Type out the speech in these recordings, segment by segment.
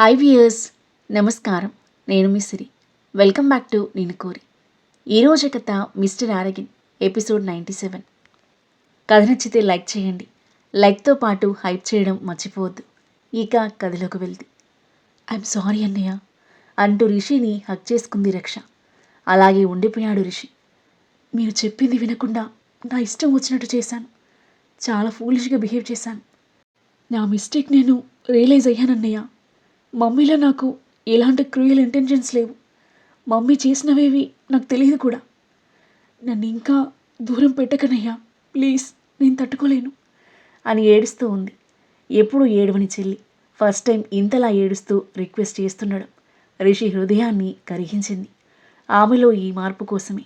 Hi viewers నమస్కారం. నేను మిసిరి welcome back to నేను కోరి. ఈరోజు కథ మిస్టర్ ఆరగిన్ ఎపిసోడ్ నైంటీ సెవెన్. కథ నచ్చితే లైక్ చేయండి. లైక్తో పాటు హైప్ చేయడం మర్చిపోవద్దు. ఇక కథలోకి వెళ్తే. ఐఎమ్ సారీ అన్నయ్య. అంటూ రిషిని హక్ చేసుకుంది రక్ష. అలాగే ఉండిపోయాడు రిషి. మీరు చెప్పింది వినకుండా నా ఇష్టం వచ్చినట్టు చేశాను. చాలా ఫూలిష్గా బిహేవ్ చేశాను. నా మిస్టేక్ నేను రియలైజ్ అయ్యానన్నయ్య. మమ్మీలో నాకు ఎలాంటి క్రూయల్ ఇంటెన్షన్స్ లేవు. మమ్మీ చేసినవేవి నాకు తెలియదు కూడా. నన్ను ఇంకా దూరం పెట్టకనయ్యా. ప్లీజ్ నేను తట్టుకోలేను అని ఏడుస్తూ ఉంది. ఎప్పుడు ఏడవని చెల్లి. ఫస్ట్ టైం ఇంతలా ఏడుస్తూ రిక్వెస్ట్ చేస్తున్నాడు రిషి హృదయాన్ని కరిగించింది. ఆమెలో ఈ మార్పు కోసమే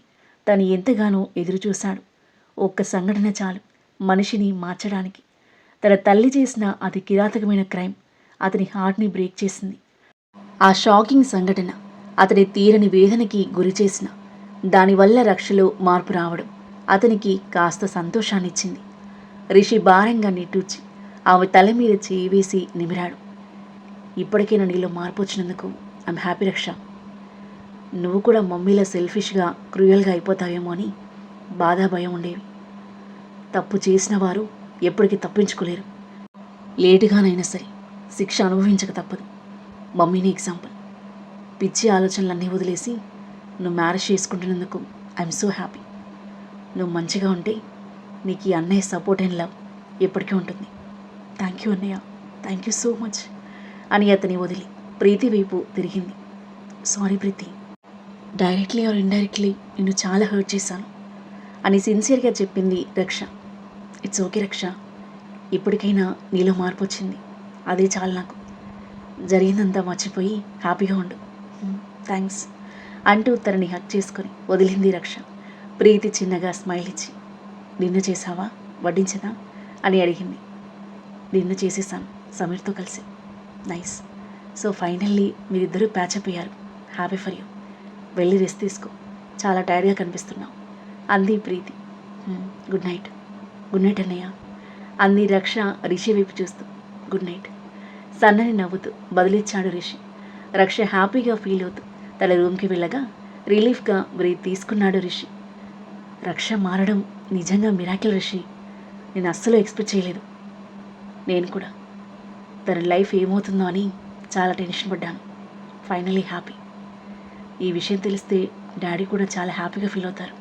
తను ఎంతగానో ఎదురుచూశాడు. ఒక్క సంఘటన చాలు మనిషిని మార్చడానికి. తన తల్లి చేసిన అతి కిరాతకమైన క్రైమ్ అతని హార్ట్ని బ్రేక్ చేసింది. ఆ షాకింగ్ సంఘటన అతని తీరని వేదనకి గురి చేసిన దానివల్ల రక్షలో మార్పు రావడం అతనికి కాస్త సంతోషాన్నిచ్చింది. రిషి భారంగా నిట్టూర్చి ఆమె తల మీద చేయి వేసి నిమిరాడు. ఇప్పటికైనా నీలో మార్పు వచ్చినందుకు ఐమ్ హ్యాపీ రక్ష. నువ్వు కూడా మమ్మీలో సెల్ఫిష్గా క్రూయల్గా అయిపోతావేమో అని బాధా భయం ఉండేవి. తప్పు చేసిన వారు ఎప్పటికీ తప్పించుకోలేరు. లేటుగానైనా సరే. శిక్ష అనుభవించక తప్పదు. మమ్మీని ఎగ్జాంపుల్. పిచ్చి ఆలోచనలన్నీ వదిలేసి నువ్వు మ్యారేజ్ చేసుకుంటున్నందుకు ఐఎమ్ సో హ్యాపీ. నువ్వు మంచిగా ఉంటే నీకు ఈ అన్నయ్య సపోర్ట్ అండ్ లవ్ ఎప్పటికీ ఉంటుంది. థ్యాంక్ యూ అన్నయ్య. Thank you so much. అని అతని వదిలి ప్రీతి వైపు తిరిగింది. Sorry Preeti. Directly or indirectly నిన్ను చాలా హర్ట్ చేశాను అని సిన్సియర్గా చెప్పింది రక్ష. ఇట్స్ ఓకే రక్ష. ఇప్పటికైనా నీలో మార్పు వచ్చింది. అదే చాలు నాకు. జరిగిందంతా మర్చిపోయి హ్యాపీగా ఉండు. థ్యాంక్స్ అంటూ తనని హక్ చేసుకొని వదిలింది రక్ష. ప్రీతి చిన్నగా స్మైల్ ఇచ్చి డిన్నర్ చేసావా వడ్డించదా అని అడిగింది. డిన్నర్ చేసేసాను సమీర్తో కలిసి. నైస్. సో ఫైనల్లీ మీరిద్దరూ ప్యాచప్ అయ్యారు. Happy for you. వెళ్ళి రెస్ట్ తీసుకో. చాలా టైర్డ్గా కనిపిస్తున్నావు. అంది Preeti. Good night. Good night అన్నయ్య. అంది రక్ష రిషి వైపు చూస్తూ. Good night. సన్నని నవ్వుతూ బదిలిచ్చాడు రిషి. రక్ష హ్యాపీగా ఫీల్ అవుతూ తన రూమ్కి వెళ్ళగా రిలీఫ్గా బ్రీత్ తీసుకున్నాడు రిషి. రక్ష మారడం నిజంగా మిరాకిల్ రిషి. నేను అస్సలు ఎక్స్పెక్ట్ చేయలేదు. నేను కూడా. తన లైఫ్ ఏమవుతుందో అని చాలా టెన్షన్ పడ్డాను. Finally happy. ఈ విషయం తెలిస్తే డాడీ కూడా చాలా హ్యాపీగా ఫీల్ అవుతారు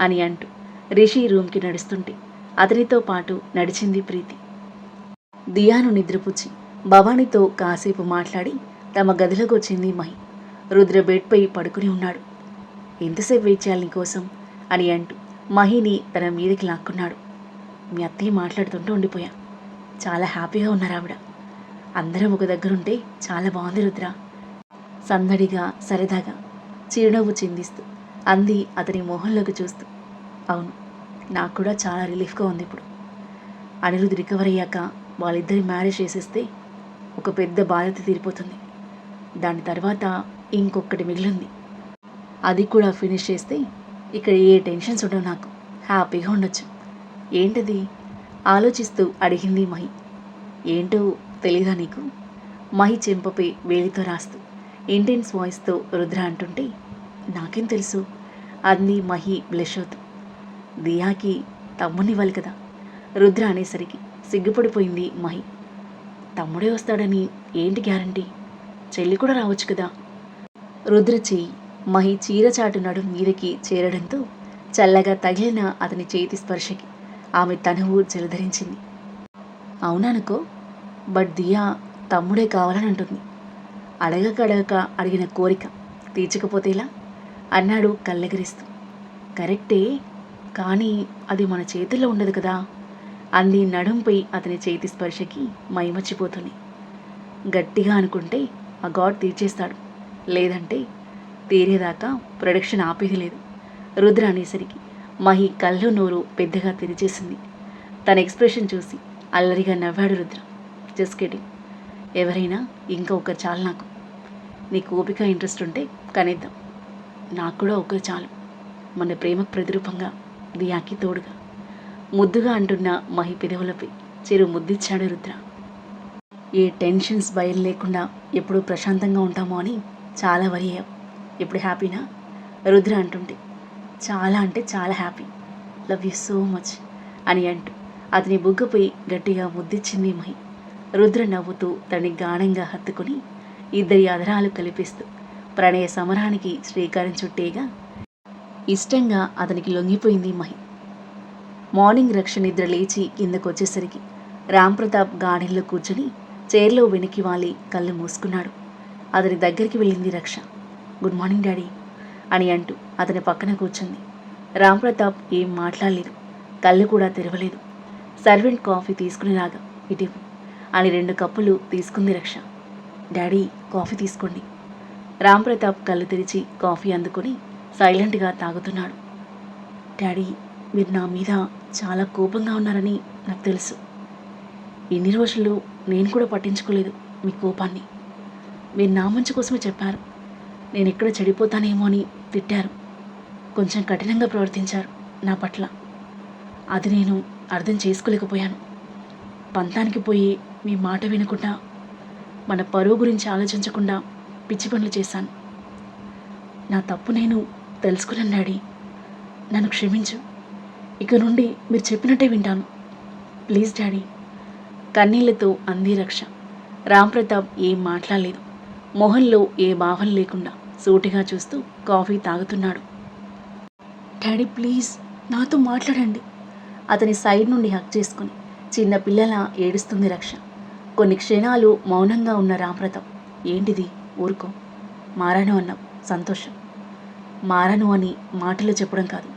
అని అంటూ రిషి రూమ్కి నడుస్తుంటే అతనితో పాటు నడిచింది ప్రీతి. దియాను నిద్రపుచ్చి భవానీతో కాసేపు మాట్లాడి తమ గదిలోకి వచ్చింది మహి. రుద్ర బెడ్పై పడుకుని ఉన్నాడు. ఎంతసేపు వెయిట్ చేయాలి నీకోసం అని అంటూ మహిని తన మీదకి లాక్కున్నాడు. మీ అత్తయ్య మాట్లాడుతుంటూ ఉండిపోయా. చాలా హ్యాపీగా ఉన్నారు ఆవిడ. అందరం ఒక దగ్గరుంటే చాలా బాగుంది రుద్ర. సందడిగా సరదాగా చిరునవ్వు చిందిస్తూ అంది అతని మొహంలోకి చూస్తూ. అవును నాకు కూడా చాలా రిలీఫ్గా ఉంది ఇప్పుడు. అనిరుద్ రికవర్ అయ్యాక వాళ్ళిద్దరి మ్యారేజ్ చేసేస్తే ఒక పెద్ద బాధ్యత తీరిపోతుంది. దాని తర్వాత ఇంకొకటి మిగిలింది. అది కూడా ఫినిష్ చేస్తే ఇక్కడ ఏ టెన్షన్స్ ఉండవు నాకు. హ్యాపీగా ఉండొచ్చు. ఏంటది? ఆలోచిస్తూ అడిగింది మహి. ఏంటో తెలీదా నీకు? మహి చెంపపై వేలితో రాస్తూ ఇంటెన్స్ వాయిస్తో రుద్ర అంటుంటే నాకేం తెలుసు? అంది మహి బ్లెష్ అవుతూ దియాకి తమ్మునివ్వాలి కదా? రుద్ర అనేసరికి. సిగ్గుపడిపోయింది మహి. తమ్ముడే వస్తాడని ఏంటి గ్యారంటీ? చెల్లి కూడా రావచ్చు కదా. రుద్ర చెయ్యి. మహి చీరచాటు నడుం మీదకి చేరడంతో చల్లగా తగిలిన అతని చేతి స్పర్శకి ఆమె తనువు జలధరించింది. అవుననుకో బట్ దియా తమ్ముడే కావాలని అంటుంది అడగక అడగక అడిగిన కోరిక తీర్చకపోతేలా అన్నాడు కళ్ళెగరిస్తూ. కరెక్టే కానీ అది మన చేతుల్లో ఉండదు కదా. అంది నడుంపై అతని చేతి స్పర్శకి మైమర్చిపోతుంది. గట్టిగా అనుకుంటే ఆ గాడ్ తీర్చేస్తాడు. లేదంటే తీరేదాకా ప్రొడక్షన్ ఆపేది లేదు. రుద్ర అనేసరికి మహి కళ్ళు నోరు పెద్దగా తెరిచేసింది. తన ఎక్స్ప్రెషన్ చూసి అల్లరిగా నవ్వాడు రుద్ర. జస్ట్ కిడింగ్ ఎవరైనా ఇంకా ఒకరు చాలు నాకు. నీకు ఓపిక ఇంట్రెస్ట్ ఉంటే కనిద్దాం. నాకు కూడా ఒకరు చాలు. మన ప్రేమకు ప్రతిరూపంగా దియాకి తోడుగా. ముద్దుగా అంటున్న మహి పెదవులపై చిరు ముద్దిచ్చాడు రుద్ర. ఏ టెన్షన్స్ భయం లేకుండా ఎప్పుడు ప్రశాంతంగా ఉంటామో అని చాలా వరి అయ్యావు ఇప్పుడు హ్యాపీనా? రుద్ర అంటుంటే చాలా అంటే చాలా happy. Love you so much అని అంటూ అతని బుగ్గపై గట్టిగా ముద్దిచ్చింది మహి. రుద్ర నవ్వుతూ తనని గాఢంగా హత్తుకుని ఇద్దరి అధరాలు కలిపిస్తూ ప్రణయ సమరానికి శ్రీకారం చుట్టేగా ఇష్టంగా అతనికి లొంగిపోయింది మహి. మార్నింగ్ రక్ష నిద్ర లేచి కిందకొచ్చేసరికి రాంప్రతాప్ గార్డెన్లో కూర్చొని చైర్లో వెనక్కి వాలి కళ్ళు మూసుకున్నాడు. అతని దగ్గరికి వెళ్ళింది రక్ష. గుడ్ మార్నింగ్ డాడీ అని అంటూ అతని పక్కన కూర్చుంది. రాంప్రతాప్ ఏం మాట్లాడలేదు. కళ్ళు కూడా తెరవలేదు. సర్వెంట్ కాఫీ తీసుకుని రాగా ఇటు అని రెండు కప్పులు తీసుకుంది రక్ష. డాడీ కాఫీ తీసుకోండి రాంప్రతాప్ కళ్ళు తెరిచి కాఫీ అందుకొని సైలెంట్గా తాగుతున్నాడు. డాడీ మీరు నా మీద చాలా కోపంగా ఉన్నారని నాకు తెలుసు. ఎన్ని రోజులు నేను కూడా పట్టించుకోలేదు మీ కోపాన్ని. మీరు నా మంచి కోసమే చెప్పారు. నేను ఎక్కడ చెడిపోతానేమో అని తిట్టారు. కొంచెం కఠినంగా ప్రవర్తించారు నా పట్ల. అది నేను అర్థం చేసుకోలేకపోయాను. పంతానికి పోయి మీ మాట వినకుండా మన పరువు గురించి ఆలోచించకుండా పిచ్చి పనులు చేశాను. నా తప్పు నేను తెలుసుకున్నాను డాడీ. నన్ను క్షమించు. ఇక నుండి మీరు చెప్పినట్టే వింటాను. Please daddy. కన్నీళ్ళతో అంది రక్ష. రాంప్రతాప్ ఏం మాట్లాడలేదు. మొహంలో ఏ భావం లేకుండా సూటిగా చూస్తూ కాఫీ తాగుతున్నాడు. డాడీ ప్లీజ్ నాతో మాట్లాడండి. అతని సైడ్ నుండి హక్ చేసుకుని చిన్న పిల్లల ఏడుస్తుంది రక్ష. కొన్ని క్షణాలు మౌనంగా ఉన్న రాంప్రతాప్ ఏంటిది? ఊరుకో. మారాను అన్నావు సంతోషం. మారను అని మాటలు చెప్పడం కాదు.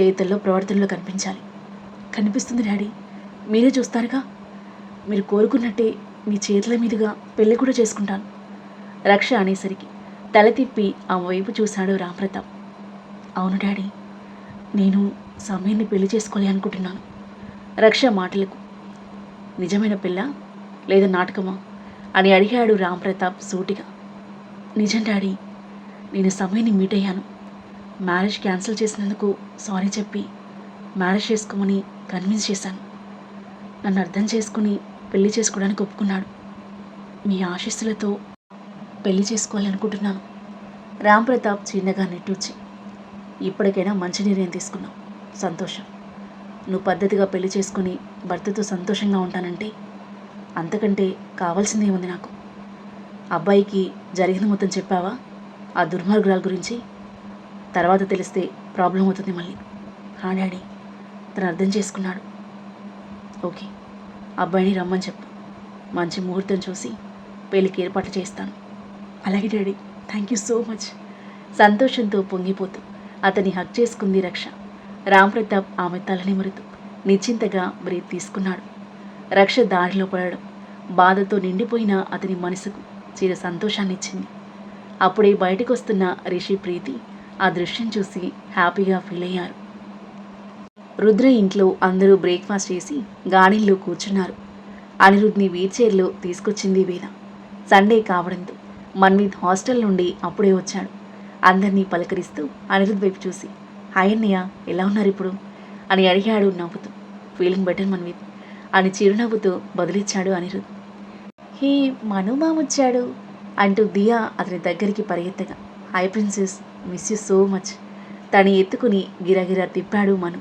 చేతుల్లో ప్రవర్తనలో కనిపించాలి. కనిపిస్తుంది డాడీ. మీరే చూస్తారుగా. మీరు కోరుకున్నట్టే మీ చేతుల మీదుగా పెళ్ళి కూడా చేసుకుంటాను. రక్ష అనేసరికి తల తిప్పి ఆ వైపు చూశాడు రామప్రతాప్ అవును డాడీ నేను సమయాన్ని పెళ్ళి చేసుకోవాలి అనుకుంటున్నాను. రక్ష మాటలకు నిజమైన పిల్ల లేదా నాటకమా? అని అడిగాడు రాంప్రతాప్ సూటిగా. నిజం డాడీ నేను సమయాన్ని మీట్ అయ్యాను. మ్యారేజ్ క్యాన్సిల్ చేసినందుకు సారీ చెప్పి మ్యారేజ్ చేసుకోమని కన్విన్స్ చేశాను. నన్ను అర్థం చేసుకుని పెళ్ళి చేసుకోవడానికి ఒప్పుకున్నాడు. మీ ఆశీస్సులతో పెళ్ళి చేసుకోవాలనుకుంటున్నాను. రామ్ ప్రతాప్ చిన్నగా నెట్టూచి ఇప్పటికైనా మంచి నిర్ణయం తీసుకున్నావు. సంతోషం. నువ్వు పద్ధతిగా పెళ్ళి చేసుకుని భర్తతో సంతోషంగా ఉంటానంటే అంతకంటే కావాల్సిందే ఉంది నాకు? అబ్బాయికి జరిగిన మొత్తం చెప్పావా? ఆ దుర్మార్గురాల గురించి తర్వాత తెలిస్తే ప్రాబ్లం అవుతుంది మళ్ళీ. హా డాడీ. తను అర్థం చేసుకున్నాడు. ఓకే అబ్బాయిని రమ్మని చెప్పు. మంచి ముహూర్తం చూసి పెళ్ళికి ఏర్పాట్లు చేస్తాను. అలాగే daddy thank you so much సంతోషంతో పొంగిపోతూ అతని హక్ చేసుకుంది రక్ష. రామ్ ప్రతాప్ ఆమె తలని మురుతూ నిశ్చింతగా బ్రీత్ తీసుకున్నాడు. రక్ష దారిలో పడడం బాధతో నిండిపోయిన అతని మనసుకు చిర సంతోషాన్ని ఇచ్చింది అప్పుడే బయటకు వస్తున్న రిషి ప్రీతి ఆ దృశ్యం చూసి హ్యాపీగా ఫీల్ అయ్యారు. రుద్ర ఇంట్లో అందరూ బ్రేక్ఫాస్ట్ చేసి గార్డెన్లో కూర్చున్నారు. అనిరుద్ని వీల్చైర్లో తీసుకొచ్చింది వేద సండే కావడంతో మన్విత్ హాస్టల్ నుండి అప్పుడే వచ్చాడు. అందరినీ పలకరిస్తూ అనిరుద్ వైపు చూసి హాయ్ అన్నయ్య ఎలా ఉన్నారు ఇప్పుడు? అని అడిగాడు నవ్వుతూ. ఫీలింగ్ బెటర్ మన్విత్ అని చిరునవ్వుతో బదిలిచ్చాడు అనిరుద్. హే మను వచ్చాడు అంటూ దియా అతని దగ్గరికి పరిగెత్తగా. Hi princess miss you so much తను ఎత్తుకుని గిరగిరా తిప్పాడు మను.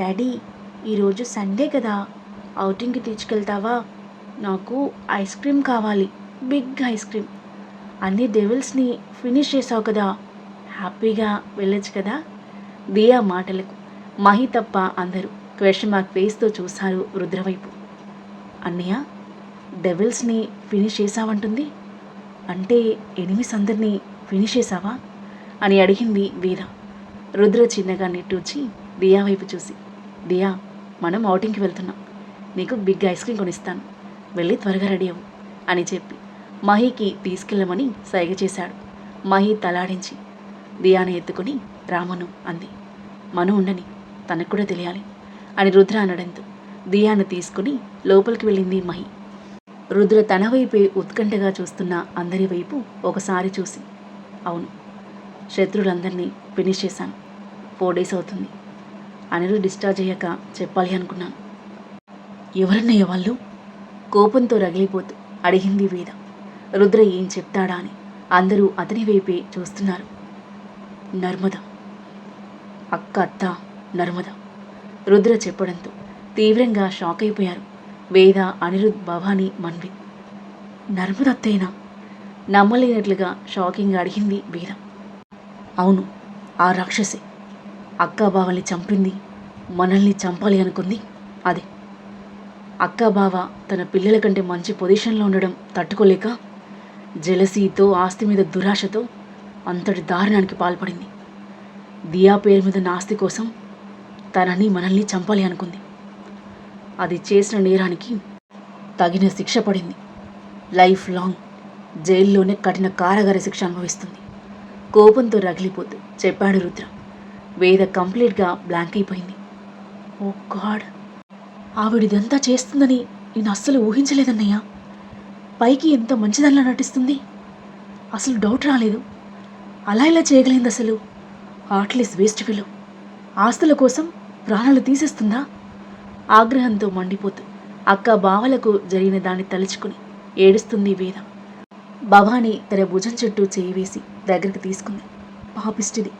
డాడీ ఈరోజు సండే కదా. అవుటింగ్కి తీసుకెళ్తావా? నాకు ఐస్ క్రీమ్ కావాలి. బిగ్ ఐస్ క్రీమ్ అన్ని డెవిల్స్ని ఫినిష్ చేసావు కదా. హ్యాపీగా వెళ్ళొచ్చు కదా. దియా మాటలకు. మహి తప్ప అందరూ క్వశ్చన్ మార్క్ ఫేస్తో చూశారు రుద్రవైపు. అన్నయ్య డెవిల్స్ని ఫినిష్ చేసావంటుంది అంటే ఎనిమిస్ అందరినీ ఫినిష్ చేసావా అని అడిగింది వీర. రుద్ర చిన్నగా నిట్టూచి దియా వైపు చూసి దియా మనం ఔటింగ్కి వెళ్తున్నాం. నీకు బిగ్ ఐస్ క్రీమ్ కొనిస్తాను. వెళ్ళి త్వరగా రెడీ అవ్వు అని చెప్పి మహికి తీసుకెళ్ళమని సైగ చేశాడు. మహి తలాడించి దియాని ఎత్తుకుని రామను అంది. మను ఉండని తనకు కూడా తెలియాలి అని రుద్ర అనడంతో దియాను తీసుకుని లోపలికి వెళ్ళింది మహి. రుద్ర తన వైపే ఉత్కంఠగా చూస్తున్న అందరి వైపు ఒకసారి చూసి అవును శత్రువులందరినీ ఫినిష్ చేశాను. ఫోర్ డేస్ అవుతుంది. అనిరు డిశ్చార్జ్ అయ్యాక చెప్పాలి అనుకున్నాను. ఎవరన్నయ్య వాళ్ళు? కోపంతో రగిలిపోతూ అడిగింది వేద రుద్ర ఏం చెప్తాడా అని అందరూ అతని వైపే చూస్తున్నారు. నర్మద. అక్క అత్త నర్మద. రుద్ర చెప్పడంతో తీవ్రంగా షాక్ అయిపోయారు వేద అనిరుద్ భవానీ మన్వి నర్మద అత్తేనా నమ్మలేనట్లుగా షాకింగ్గా అడిగింది వేద అవును ఆ రాక్షసి అక్కాబావల్ని చంపింది మనల్ని చంపాలి అనుకుంది. అదే అక్క బావ తన పిల్లల కంటే మంచి పొజిషన్లో ఉండడం తట్టుకోలేక జలసీతో ఆస్తి మీద దురాశతో అంతటి దారుణానికి పాల్పడింది. దియా పేరు మీద నాస్తి కోసం తనని మనల్ని చంపాలి అనుకుంది. అది చేసిన నేరానికి తగిన శిక్ష పడింది. లైఫ్ లాంగ్ జైల్లోనే కఠిన కారాగార శిక్ష అనుభవిస్తుంది. కోపంతో రగిలిపోతూ చెప్పాడు రుద్ర. వేద కంప్లీట్గా బ్లాంక్ అయిపోయింది. ఓ గాడ్! ఆవిడిదంతా చేస్తుందని నేను అస్సలు ఊహించలేదన్నయ్యా. పైకి ఎంత మంచిదల్లా నటిస్తుంది. అసలు డౌట్ రాలేదు. అలా ఇలా చేయగలిగింది అసలు? హార్ట్లెస్ వేస్ట్ ఫిలో ఆస్తుల కోసం ప్రాణాలు తీసేస్తుందా? ఆగ్రహంతో మండిపోతూ అక్క బావలకు జరిగిన దాన్ని తలుచుకుని ఏడుస్తుంది వేద. భవానీ తన భుజం చుట్టూ చేయి వేసి దగ్గరికి తీసుకుంది. పాపిష్టిది.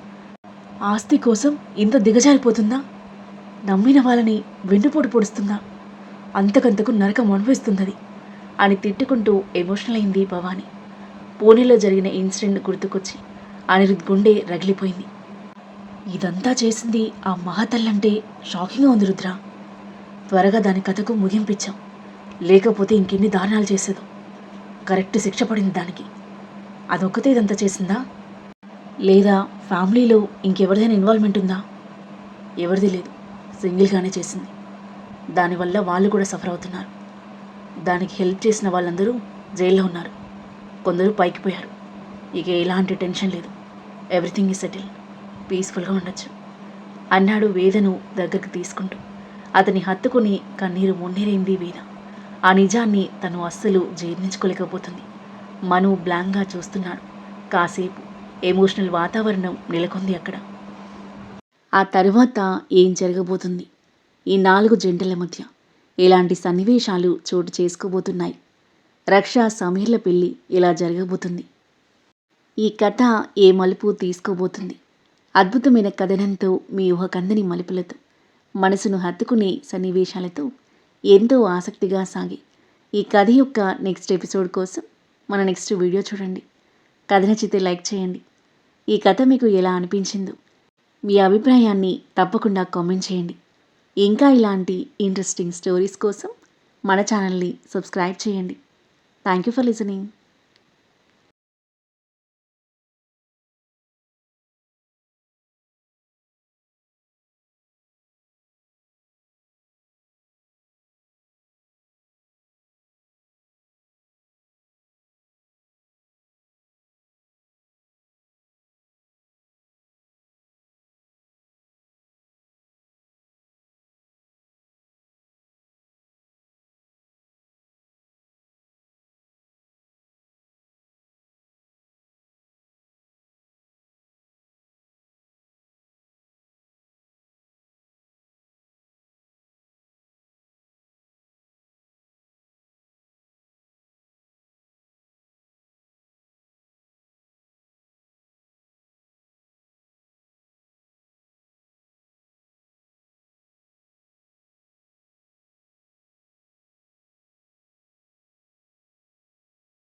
ఆస్తి కోసం ఇంత దిగజారిపోతుందా? నమ్మిన వాళ్ళని వెన్నుపోటు పొడుస్తుందా? అంతకంతకు నరకం అనుభవిస్తున్నది అని తిట్టుకుంటూ ఎమోషనల్ అయింది భవానీ. పూణేలో జరిగిన ఇన్సిడెంట్ గుర్తుకొచ్చి అనిరుద్ గుండె రగిలిపోయింది. ఇదంతా చేసింది ఆ మహాతల్లంటే షాకింగ్గా ఉంది రుద్ర. త్వరగా దాని కథకు ముగింపించాం లేకపోతే ఇంకెన్ని దారుణాలు చేసేదో. కరెక్ట్ శిక్ష పడింది దానికి. అదొక్కతే ఇదంతా చేసిందా? లేదా ఫ్యామిలీలో ఇంకెవరిదైనా ఇన్వాల్వ్మెంట్ ఉందా? ఎవరిది లేదు. సింగిల్గానే చేసింది. దానివల్ల వాళ్ళు కూడా సఫర్ అవుతున్నారు. దానికి హెల్ప్ చేసిన వాళ్ళందరూ జైల్లో ఉన్నారు. కొందరు పైకి పోయారు. ఇక ఎలాంటి టెన్షన్ లేదు. ఎవ్రీథింగ్ ఈ సెటిల్. పీస్ఫుల్గా ఉండొచ్చు. అన్నాడు వేదను దగ్గరికి తీసుకుంటూ. అతని హత్తుకుని కన్నీరు మున్నీరైంది వేద. ఆ నిజాన్ని తను అస్సలు జీర్ణించుకోలేకపోతుంది. మను బ్లాంక్గా చూస్తున్నాడు. కాసేపు ఎమోషనల్ వాతావరణం నెలకొంది అక్కడ. ఆ తర్వాత ఏం జరగబోతుంది? ఈ నాలుగు జంటల మధ్య ఎలాంటి సన్నివేశాలు చోటు చేసుకోబోతున్నాయి? రక్ష సమీర్ల పెళ్ళి ఇలా జరగబోతుంది? ఈ కథ ఏ మలుపు తీసుకోబోతుంది? అద్భుతమైన కథనంతో మీ ఊహకందని మలుపులతో మనసును హత్తుకునే సన్నివేశాలతో ఎంతో ఆసక్తిగా సాగి. ఈ కథ యొక్క నెక్స్ట్ ఎపిసోడ్ కోసం మన నెక్స్ట్ వీడియో చూడండి. కథ నచ్చితే లైక్ చేయండి. ఈ కథ మీకు ఎలా అనిపించిందో మీ అభిప్రాయాన్ని తప్పకుండా కామెంట్ చేయండి. ఇంకా ఇలాంటి ఇంట్రెస్టింగ్ స్టోరీస్ కోసం మన ఛానల్ని సబ్స్క్రైబ్ చేయండి. Thank you for listening